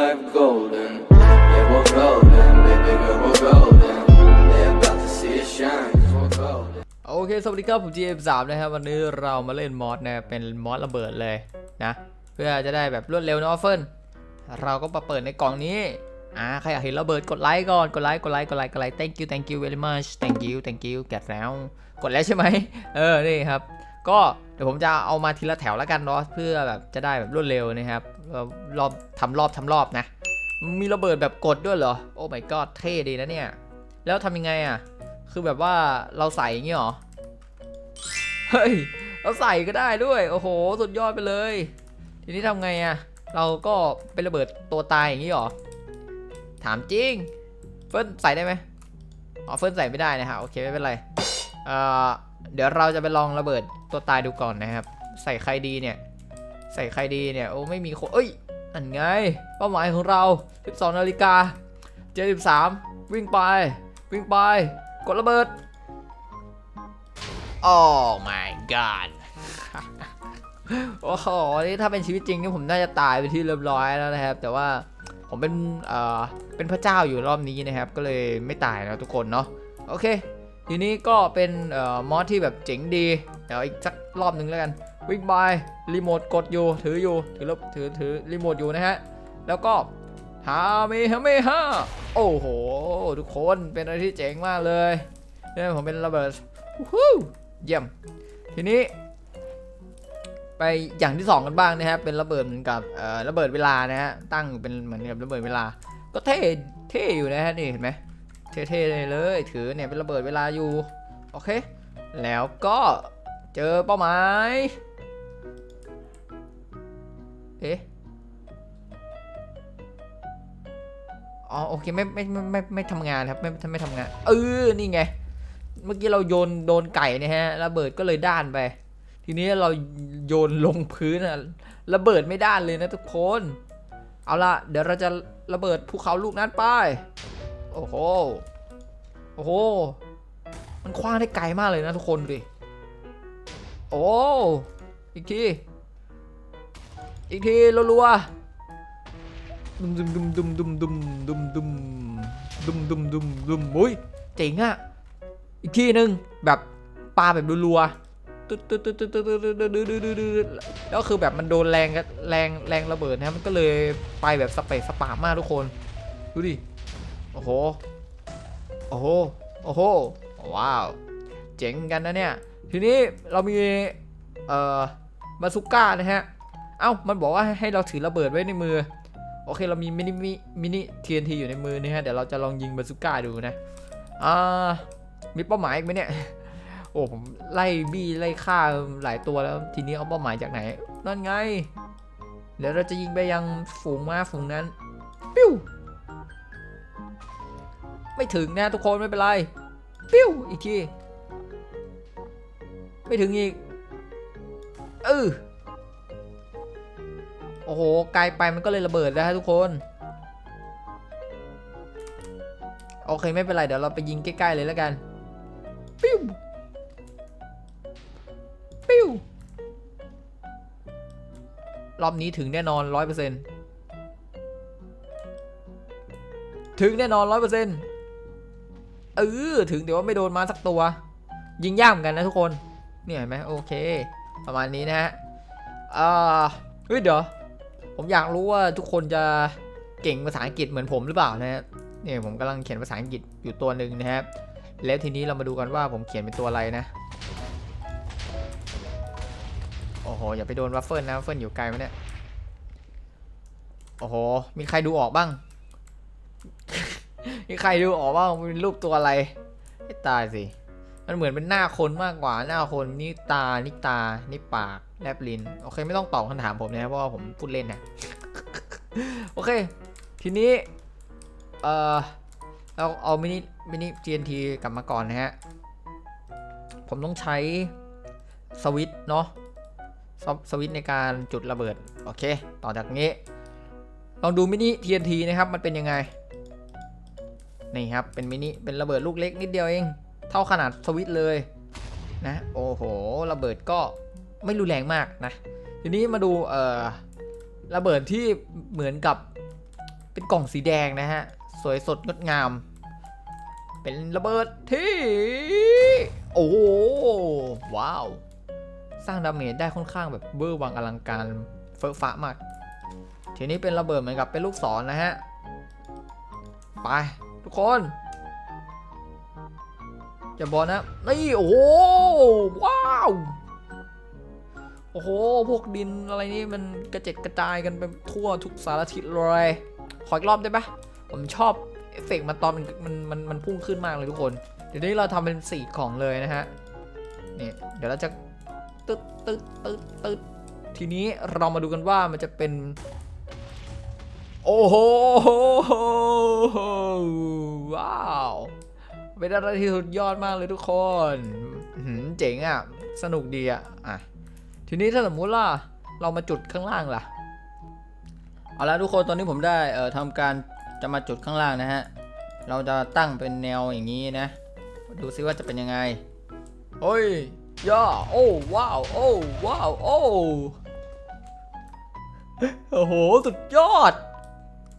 like golden. Yeah, we're golden, baby girl, we're golden. They're about to see us shine, 'cause we're golden. โอเค สวัสดีครับ ผม GM3 นะครับ วันนี้เรามาเล่นมอสนะ เป็นมอสระเบิดเลยนะ เพื่อจะได้แบบรวดเร็วนะออฟเฟิลเราก็มาเปิดในกล่องนี้ อ่า ใครอยากเห็นระเบิดกดไลค์ก่อน กดไลค์ กดไลค์ กดไลค์ กดไลค์ thank you thank you very much thank you thank you แกดแล้ว กดแล้วใช่ไหม เออ นี่ครับ ก็เดี๋ยวผมจะเอามาทีละแถวแล้วกันเนาะเพื่อแบบจะได้แบบรวดเร็วนะครับรอบทำรอบทำรอบนะมีระเบิดแบบกดด้วยเหรอ โอ้ my god เท่ดีนะเนี่ย แล้วทำยังไงอะ คือแบบว่าเราใส่อย่างงี้เหรอ เฮ้ย เราใส่ก็ได้ด้วย โอ้โห สุดยอดไปเลย ทีนี้ทำไงอะ่ะ เราก็เป็นระเบิดตัวตายอย่างนี้หรอ ถามจริง เฟิร์นใส่ได้ไหมอ๋อ เฟิร์นใส่ไม่ได้นะฮะ โอเคไม่เป็นไร เอ่อ เดี๋ยวเราจะไปลองระเบิดตัวตายดูก่อนนะครับ ใส่ใครดีเนี่ย ใส่ใครดีเนี่ย โอ้ไม่มีคนเอ้ย อันไง เป้าหมายของเรา 12นาฬิกา73 วิ่งไป วิ่งไป กดระเบิด โอ้ my god โอ้โห นี่ถ้าเป็นชีวิตจริงนี่ผมน่าจะตายไปที่เรียบร้อยแล้วนะครับ แต่ว่าผมเป็น เอ่อ เป็นพระเจ้าอยู่รอบนี้นะครับ ก็เลยไม่ตายนะทุกคนเนาะ โอเค ทีนี้ก็เป็นมอสที่แบบเจ๋งดี เดี๋ยวอีกสักรอบหนึ่งแล้วกัน วิ่งไปรีโมทกดอยู่ถืออยู่ถือแล้วถือถือรีโมทอยู่นะฮะ แล้วก็ฮาเมฮาเมฮาโอ้โห ทุกคนเป็นอะไรที่เจ๋งมากเลยเนี่ยผมเป็นระเบิดวู้ฮู้เยี่ยม ทีนี้ ไปอย่างที่สองกันบ้างนะครับเป็นระเบิดเหมือนกับระเบิดเวลานะฮะตั้งเป็นเหมือนกับระเบิดเวลา ก็เท่เท่อยู่นะฮะนี่เห็นไหม เท่ๆเลยเลย ถือเนี่ยเป็นระเบิดเวลาอยู่ โอเค แล้วก็เจอเป้าหมาย เอ๊ะ อ๋อโอเคไม่ไม่ไม่ไม่ไม่ทำงานครับไม่ไม่ทำงาน เออ นี่ไง เมื่อกี้เราโยนโดนไก่เนี่ยฮะ ระเบิดก็เลยด้านไป ทีนี้เราโยนลงพื้นอะระเบิดไม่ด้านเลยนะทุกคน เอาละเดี๋ยวเราจะระเบิดภูเขาลูกนั้นไป โอ้โห โอ้โห มันคว้างได้ไกลมากเลยนะทุกคนดิ โอ้ อีกที อีกทีรัวๆดุมดุมดุมดุมดุมดุมดุมดุมดุมดุมดุมดุมอุ้ยเจ๋งอะอีกทีหนึ่งแบบปาแบบรัวๆตึ๊ดตึ๊ดตึ๊ดตึ๊ดตึ๊ดตึ๊ดตึ๊ดตึ๊ดตึ๊ดตึ๊ดแล้วคือแบบมันโดนแรงแรงแรงระเบิดนะมันก็เลยไปแบบสเปซสปามากทุกคน ดูดิ โอ้โห โอ้โห โอ้โห ว้าว เจ๋งกันนะเนี่ย ทีนี้เรามี เอ่อ บาซูก้านะฮะ เอ้า มันบอกว่าให้เราถือระเบิดไว้ในมือ โอเค เรามีมินิมิมินิ TNT อยู่ในมือนี่ฮะ เดี๋ยวเราจะลองยิงบาซูก้าดูนะ อ่า มีเป้าหมายอีกไหมเนี่ย โอ้ผมไล่บี้ไล่ฆ่าหลายตัวแล้ว ทีนี้เอาเป้าหมายจากไหน นั่นไง เดี๋ยวเราจะยิงไปยังฝูงม้าฝูงนั้น ปิ้ว ไม่ถึงนะทุกคนไม่เป็นไร ปิ้วอีกที ไม่ถึงอีก เออโอ้โห ไกลไปมันก็เลยระเบิดแล้วฮะทุกคน โอเคไม่เป็นไร เดี๋ยวเราไปยิงใกล้ ๆ เลยแล้วกัน ปิ้ว ปิ้ว รอบนี้ถึงแน่นอนร้อยเปอร์เซ็นต์ถึงแน่นอนร้อยเปอร์เซ็นต์ เออถึงเดี๋ยวว่าไม่โดนมาสักตัว ยิงยากเหมือนกันนะทุกคน เนี่ยเห็นไหมโอเค ประมาณนี้นะฮะอ่าเฮ้ยเดี๋ยวผมอยากรู้ว่าทุกคนจะเก่งภาษาอังกฤษเหมือนผมหรือเปล่านะฮะเนี่ยผมกำลังเขียนภาษาอังกฤษอยู่ตัวหนึ่งนะครับ แล้วทีนี้เรามาดูกันว่าผมเขียนเป็นตัวอะไรนะโอ้โหอย่าไปโดนวัฟเฟิลนะวัฟเฟิลอยู่ไกลไหมเนี่ยโอ้โหมีใครดูออกบ้าง มีใครดูออกบ้ามันเป็นรูปตัวอะไรไอ้ตายสิ มันเหมือนเป็นหน้าคนมากกว่าหน้าคนนี่ตานี่ตานี่ปากแลบลิ้นโอเคไม่ต้องตอบคำถามผมนะครับเพราะว่าผมพูดเล่นนะโอเค ทีนี้เอ่อเราเอามินิมินิ TNT กลับมาก่อนนะฮะ ผมต้องใช้สวิตเนาะสวิตในการจุดระเบิด โอเค ต่อจากนี้ ลองดูมินิ TNT นะครับ มันเป็นยังไง นี่ครับ เป็นมินิ เป็นระเบิดลูกเล็กนิดเดียวเอง เท่าขนาดสวิตเลยนะ โอ้โห ระเบิดก็ไม่รุนแรงมากนะ ทีนี้มาดูเอ่อระเบิดที่เหมือนกับเป็นกล่องสีแดงนะฮะ สวยสดงดงาม เป็นระเบิดที่ โอ้โหว้าว สร้างดาเมจได้ค่อนข้างแบบเบอร์วังอลังการเฟอะฟ้ามาก ทีนี้เป็นระเบิดเหมือนกับเป็นลูกศรนะฮะ ไป ทุกคนจะบอกนะ นี่โอ้โหว้าว โอ้โห พวกดินอะไรนี่มันกระเจ็ดกระจายกันไปทั่วทุกสารทิศเลย ขออีกรอบได้ปะผมชอบเอฟเฟกต์มันตอนมันมันมันมันพุ่งขึ้นมากเลยทุกคน เดี๋ยวนี้เราทำเป็นสีของเลยนะฮะ นี่เดี๋ยวเราจะตึ๊ดตึ๊ดตึ๊ดตึ๊ดทีนี้เรามาดูกันว่ามันจะเป็น โอ้โห ว้าว เป็นอะไรที่สุดยอดมากเลยทุกคนเจ๋งอะ สนุกดีอะ อะ ทีนี้ถ้าสมมุติว่าเรามาจุดข้างล่างล่ะ เอาละทุกคน ตอนนี้ผมได้เอ่อทำการจะมาจุดข้างล่างนะฮะ เราจะตั้งเป็นแนวอย่างนี้นะ ดูซิว่าจะเป็นยังไงโอ้ยย่าโอ้ว้าว โอ้ว้าว โอ้โอ้โห สุดยอด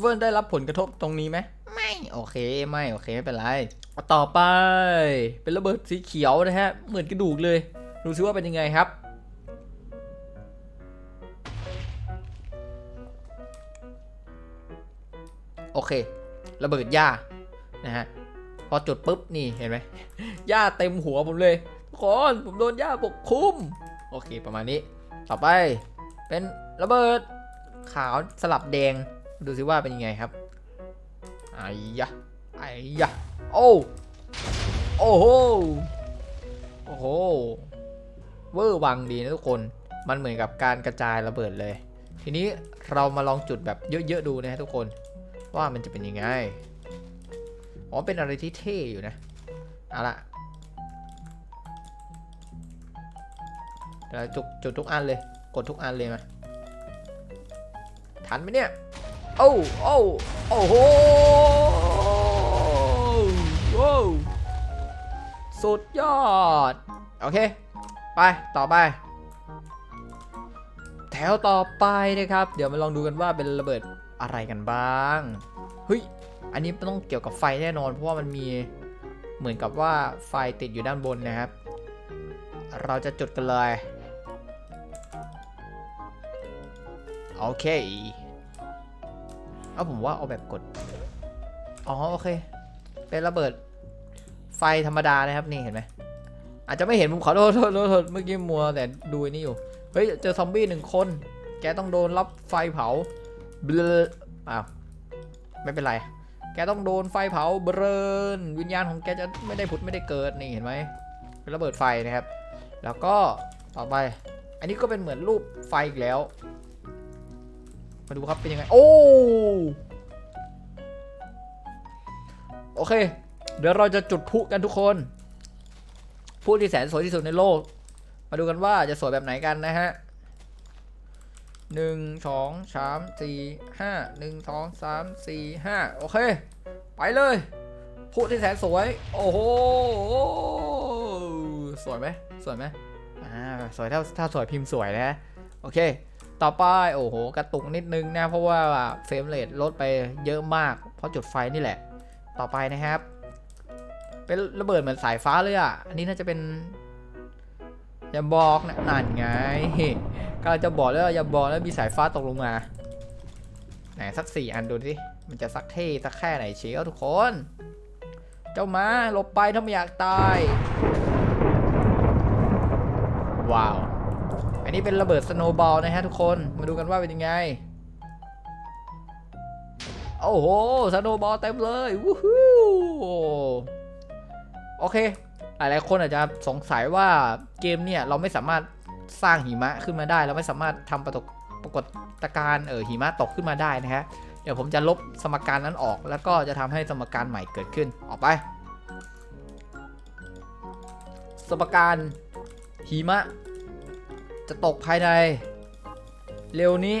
เฟิร์นได้รับผลกระทบตรงนี้ไหมไม่โอเคไม่โอเคไม่เป็นไรต่อไป เป็นระเบิดสีเขียวนะฮะ เหมือนกระดูกเลย ดูซิว่าเป็นยังไงครับ โอเค ระเบิดหญ้านะฮะพอจุดปุ๊บนี่เห็นไหมหญ้าเต็มหัวผมเลยทุกคนผมโดนหญ้าปกคลุมโอเคประมาณนี้ ต่อไปเป็นระเบิดขาวสลับแดง ดูซิว่าเป็นยังไงครับไอ้ยะไอ้ยะโอ้โอ้โหโอ้โหเวอร์วังดีนะทุกคนมันเหมือนกับการกระจายระเบิดเลย ทีนี้เรามาลองจุดแบบเยอะๆดูนะฮะทุกคน ว่ามันจะเป็นยังไงอ๋อเป็นอะไรที่เท่อยู่นะเอาละเดี๋ยวจุดจุดทุกอันเลย กดทุกอันเลยมาทันไหมเนี่ย โอ้โอ้โอ้โหว้สุดยอด โอเค ไป ต่อไป แถวต่อไปนะครับ เดี๋ยวมาลองดูกันว่าเป็นระเบิดอะไรกันบ้าง เฮ้ย อันนี้ต้องเกี่ยวกับไฟแน่นอน เพราะว่ามันมีเหมือนกับว่าไฟติดอยู่ด้านบนนะครับ เราจะจุดกันเลย โอเค เอาผมว่าเอาแบบกด อ๋อโอเค เป็นระเบิดไฟธรรมดานะครับนี่เห็นไหมอาจจะไม่เห็นผมขอโทษโทษโทษโทษเมื่อกี้มัวแต่ดูอ้นี่อยู่ เฮ้ยเจอซอมบี้หนึ่งคน แกต้องโดนรับไฟเผาเบลออ้าวไม่เป็นไร แกต้องโดนไฟเผาเบรนวิญญาณของแกจะไม่ได้ผุดไม่ได้เกิดนี่เห็นไหมเป็นระเบิดไฟนะครับ แล้วก็ต่อไป อันนี้ก็เป็นเหมือนรูปไฟอีกแล้ว มาดูครับเป็นยังไง โอ้ โอเค เดี๋ยวเราจะจุดพุกันทุกคนพลุที่แสนสวยที่สุดในโลก มาดูกันว่าจะสวยแบบไหนกันนะฮะหนึ่งสองสามสี่ห้าหนึ่งสองสามสี่ห้าโอเค ไปเลยพลุที่แสนสวย โอ้โห สวยไหมสวยไหมอ่า สวยถ้าถ้าสวยพิมพ์สวยนะ โอเค ต่อไปโอ้โหกระตุกนิดนึงนะเพราะว่าเฟรมเรทลดไปเยอะมาก เพราะจุดไฟนี่แหละ ต่อไปนะครับ เป็นระเบิดเหมือนสายฟ้าเลยอะอันนี้น่าจะเป็น อย่าบอกนะนั่นไงก็จะบอกแล้วอย่าบอกแล้วมีสายฟ้าตกลงมาไหนสักสี่อันดูสิมันจะสักเท่สักแค่ไหนเชียวทุกคน เจ้ามาหลบไปถ้าไม่อยากตาย ว้าว นี้เป็นระเบิดสโนว์บอลนะฮะทุกคน มาดูกันว่าเป็นยังไง โอ้โห สโนว์บอลเต็มเลยวู้ฮู้โอเค หลายๆคนอาจจะสงสัยว่าเกมเนี่ยเราไม่สามารถสร้างหิมะขึ้นมาได้ เราไม่สามารถทำปรากฏปรากฏการณ์เออหิมะตกขึ้นมาได้นะฮะ เดี๋ยวผมจะลบสมการนั้นออก แล้วก็จะทำให้สมการใหม่เกิดขึ้นออกไป สมการหิมะ จะตกภายใน เร็วนี้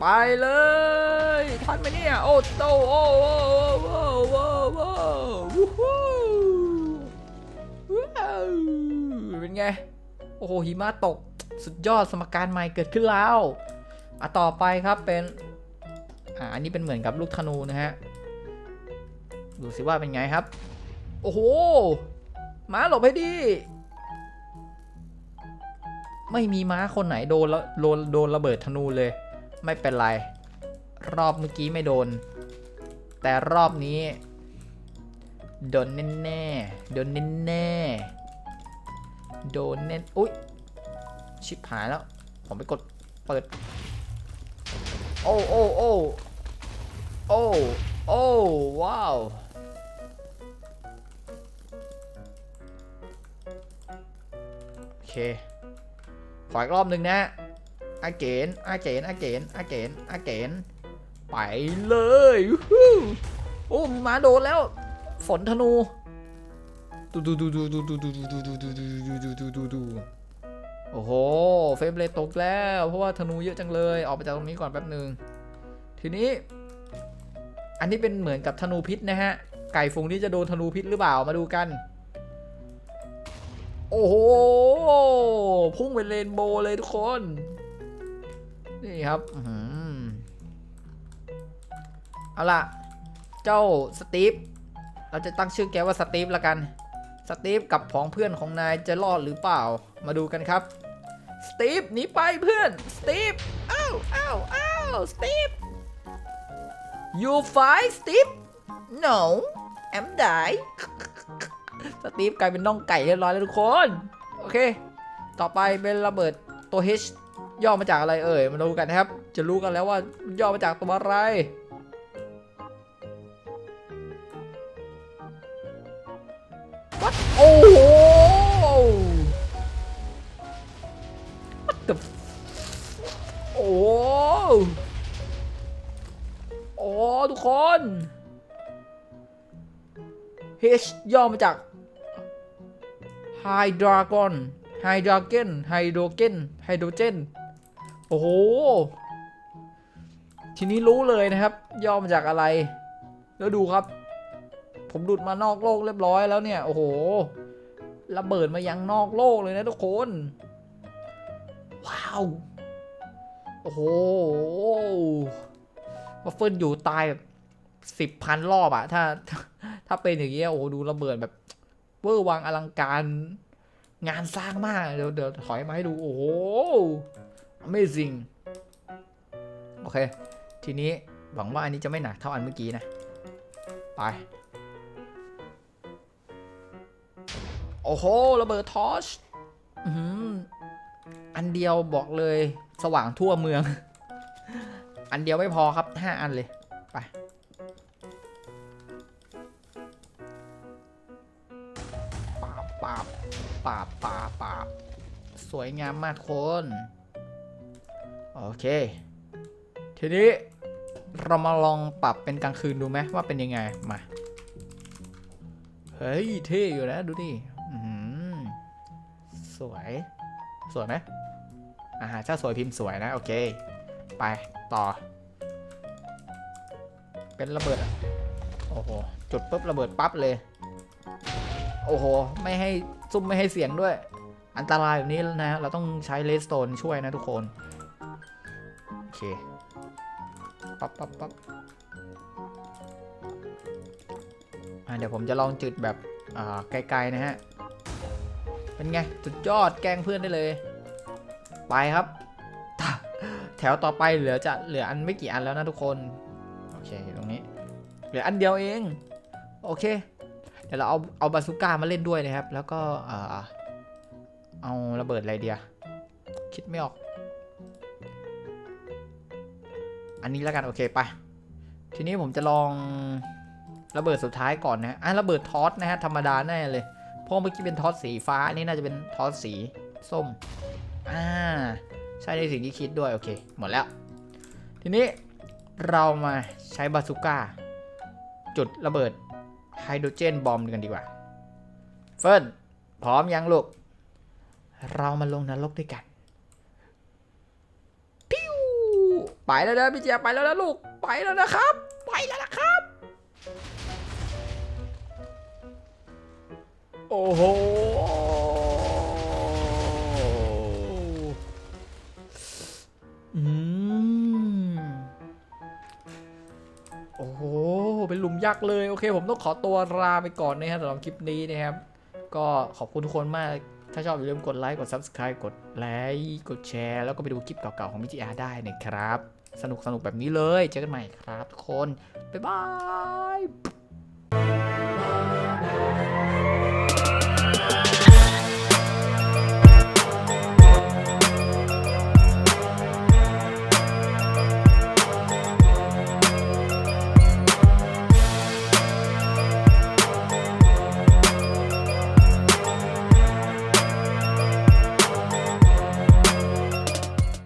ไปเลยทันไหมเนี่ย โอ้โตโอ้โอ้โอ้โอ้โอ้วู้ฮู้ว้าวเป็นไง โอ้โหหิมะตกสุดยอดสมการใหม่เกิดขึ้นแล้วอะต่อไปครับเป็นอ่าอันนี้เป็นเหมือนกับลูกธนูนะฮะดูสิว่าเป็นไงครับ โอ้โหมาหลบให้ดี ไม่มีม้าคนไหนโดนแล้วโดนโดนระเบิดธนูเลย ไม่เป็นไร รอบเมื่อกี้ไม่โดน แต่รอบนี้ โดนแน่ๆโดนแน่ๆโดนแน่อุ๊ยชิบหายแล้ว ผมไปกดเปิด โอ้โอ้โอ้โอ้โอ้ว้าวโอเค ขออีกรอบหนึ่งนะอาเกนอาเกนอาเกนอาเกนอาเกนไปเลยโอ้มาโดนแล้ว ฝนธนูดูดูดูดูดูดูดูดูดูดูดูดูดูดูดูดูโอ้โห เฟมเรทตกแล้ว เพราะว่าธนูเยอะจังเลย ออกไปจากตรงนี้ก่อนแป๊บหนึ่งทีนี้ อันนี้เป็นเหมือนกับธนูพิษนะฮะ ไก่ฝูงนี้จะโดนธนูพิษหรือเปล่า มาดูกัน โอ้โห พุ่งเป็นเรนโบว์เลยทุกคน นี่ครับอื้อหือเอาล่ะ เจ้าสตีฟ เราจะตั้งชื่อแกว่าสตีฟละกัน สตีฟกับผองเพื่อนของนายจะรอดหรือเปล่า มาดูกันครับ สตีฟหนีไปเพื่อน สตีฟ อ้าวอ้าวอ้าวสตีฟ you fight สตีฟ no I'm die สตีฟกลายเป็นน่องไก่เรียบร้อยแล้วทุกคน โอเค ต่อไปเป็นระเบิดตัว H ย่อมาจากอะไรเอ่ย มาดูกันนะครับ จะรู้กันแล้วว่าย่อมาจากตัวอะไร What โอ้โห What the โอ้โหโอ้ทุกคน H ย่อมาจาก High Dragon Hydrogen Hydrogen Hydrogen โอ้โห ทีนี้รู้เลยนะครับ ย่อมาจากอะไร แล้วดูครับ ผมหลุดมานอกโลกเรียบร้อยแล้วเนี่ย โอ้โห ระเบิดมายังนอกโลกเลยนะทุกคน ว้าว โอ้โหวัฟเฟิลอยู่ตายแบบสิบพันรอบอะถ้า ถ้าเป็นอย่างเงี้ยโอ้โห ดูระเบิดแบบ เวอร์วังอลังการ งานสร้างมาก เดี๋ยวเดี๋ยวถอยมาให้ดู โอ้โห Amazing โอเค ทีนี้หวังว่าอันนี้จะไม่หนักเท่าอันเมื่อกี้นะ ไป โอ้โห ระเบิดทอชอืมอันเดียวบอกเลยสว่างทั่วเมือง อันเดียวไม่พอครับห้าอันเลย ปาบปาบปาบสวยงามมากคนโอเค ทีนี้เรามาลองปรับเป็นกลางคืนดูไหมว่าเป็นยังไงมาเฮ้ยเท่อยู่นะดูดิสวย สวยไหมอ่าถ้าสวยพิมพ์สวยนะ โอเค ไปต่อ เป็นระเบิดโอ้โหจุดปุ๊บระเบิดปั๊บเลย โอ้โห ไม่ให้ ซุ่มไม่ให้เสียงด้วย อันตรายแบบนี้แล้วนะ เราต้องใช้เลสโตนช่วยนะทุกคน โอเค ปั๊บปั๊บปั๊บอะเดี๋ยวผมจะลองจุดแบบอ่าไกลๆนะฮะ เป็นไง สุดยอดแกล้งเพื่อนได้เลย ไปครับ แถวต่อไปเหลือจะเหลืออันไม่กี่อันแล้วนะทุกคน โอเคตรงนี้ เหลืออันเดียวเอง โอเค ดี๋ยวเราเอาเอาบาซูก้ามาเล่นด้วยนะครับ แล้วก็อ่าเอาระเบิดอะไรเดียคิดไม่ออก อันนี้แล้วกันโอเคไป ทีนี้ผมจะลองระเบิดสุดท้ายก่อนนะอะระเบิดทอสนะฮะธรรมดาแน่เลยเพราะเมื่อกี้เป็นทอสสีฟ้าอันนี้น่าจะเป็นทอสสีส้มอ่าใช่ในสิ่งที่คิดด้วยโอเคหมดแล้ว ทีนี้เรามาใช้บาซูก้าจุดระเบิด ไฮโดรเจนบอมกันดีกว่า เฟิร์นพร้อมยังลูก เรามาลงนรกด้วยกัน ปิ้ว ไปแล้วนะพี่เจียไปแล้วนะลูก ไปแล้วนะครับ ไปแล้วนะครับ โอ้โห ยากเลยโอเค ผมต้องขอตัวลาไปก่อนนะครับสำหรับคลิปนี้นะครับ ก็ขอบคุณทุกคนมากถ้าชอบอย่าลืมกดไลค์กด subscribe กดไลค์กดแชร์ แล้วก็ไปดูคลิปเก่าๆของมิจิอาได้นะครับ สนุกสนุกแบบนี้เลย เจอกันใหม่ครับทุกคน บ๊ายบาย